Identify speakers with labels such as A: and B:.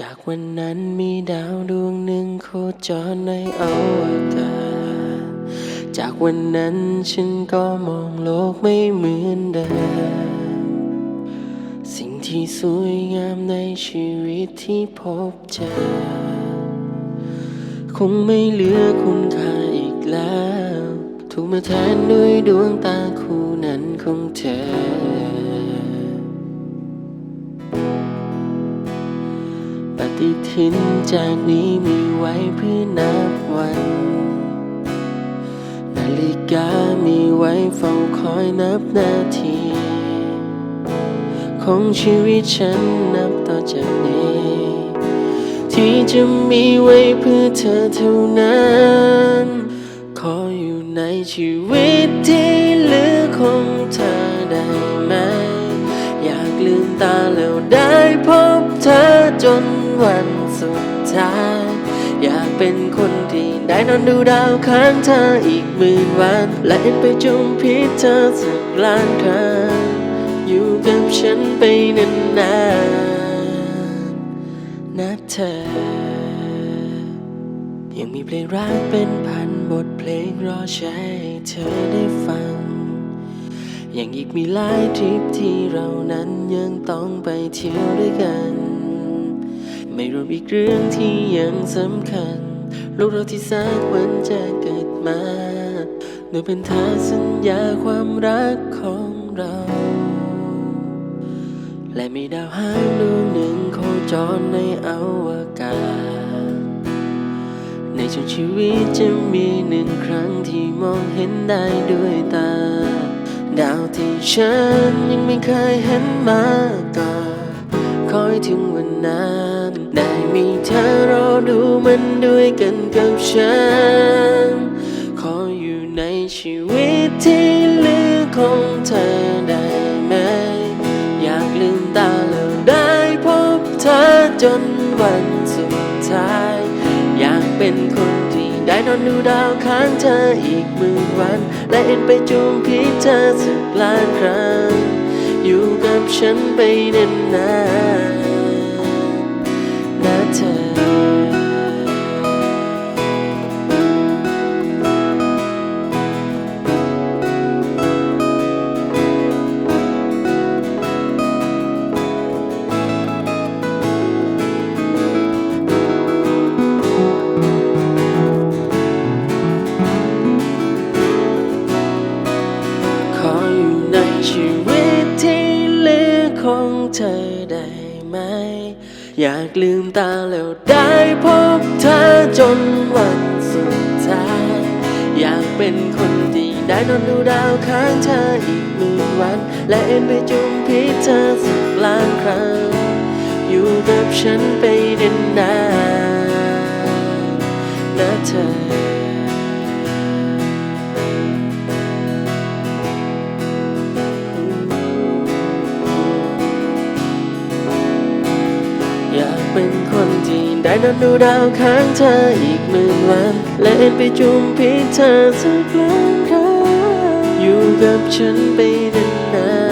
A: จากวันนั้นมีดาวดวงหนึ่งโคจรในอวกาศ จากวันนั้นฉันก็มองโลกไม่เหมือนเดิม สิ่งที่สวยงามในชีวิตที่พบเจอ คงไม่เหลือคุณค่าอีกแล้ว ถูกมาแทนด้วยดวงตาคู่นั้นของเธอ ปฏิทินจากนี้มีไว้เพื่อนับวัน นาฬิกามีไว้เฝ้าคอยนับนาที ของชีวิตฉันนับต่อจากนี้ ที่จะมีไว้เพื่อเธอเท่านั้น ขออยู่ในชีวิตที่เหลือของเธอได้ไหม อยากลืมตาแล้วได้พบ วันสุดท้าย อยากเป็นคนที่ได้นอนดูดาวค้างเธออีกหมื่นวัน และเอ็นไปจุมพิษเธอสักล้านครั้งอยู่กับฉันไปนานๆนะเธอ ยังมีเพลงรักเป็นพันบทเพลงรอใช้ใเธอได้ฟังยังอีกมีหลายทริปที่เรานั้นยังต้องไปเที่ยวด้วยกัน ไม่รวมอีกเรื่องที่ยังสำคัญลูกเราที่สักวันจะเกิดมาโดยเป็นทาสัญญาความรักของเรา และมีดาวหางดวงหนึ่งโคจรในอวกาศ ในช่วงชีวิตจะมีหนึ่งครั้งที่มองเห็นได้ด้วยตา ดาวที่ฉันยังไม่เคยเห็นมาก่อน คอยถึงวันนั้นได้มีเธอรอดูมันด้วยกันกับฉัน ขออยู่ในชีวิตที่เหลือของเธอได้ไหม อยากลืมตาแล้วได้พบเธอจนวันสุดท้าย อยากเป็นคนที่ได้นอนดูดาวค้างเธออีกหมื่นวัน และเอ็นไปจูงพิษเธอสักล้านครั้ง อยู่กับฉันไปนานๆนะเธอ ขออยู่ในชีวิต ของเธอได้ไหม อยากลืมตาแล้วได้พบเธอจนวันสุดท้าย อยากเป็นคนที่ได้นอนดูดาวค้างเธออีกหมื่นวัน และเอ็นไปจุ่มพิษเธอสักล้านครั้ง อยู่กับฉันไปนานๆนะเธอ เป็นคนที่ได้นอนดูดาวค้างเธออีกหมื่นวัน และเอ็นไปจุ่มพิษเธอสักล้านครั้งอยู่กับฉันไปนาน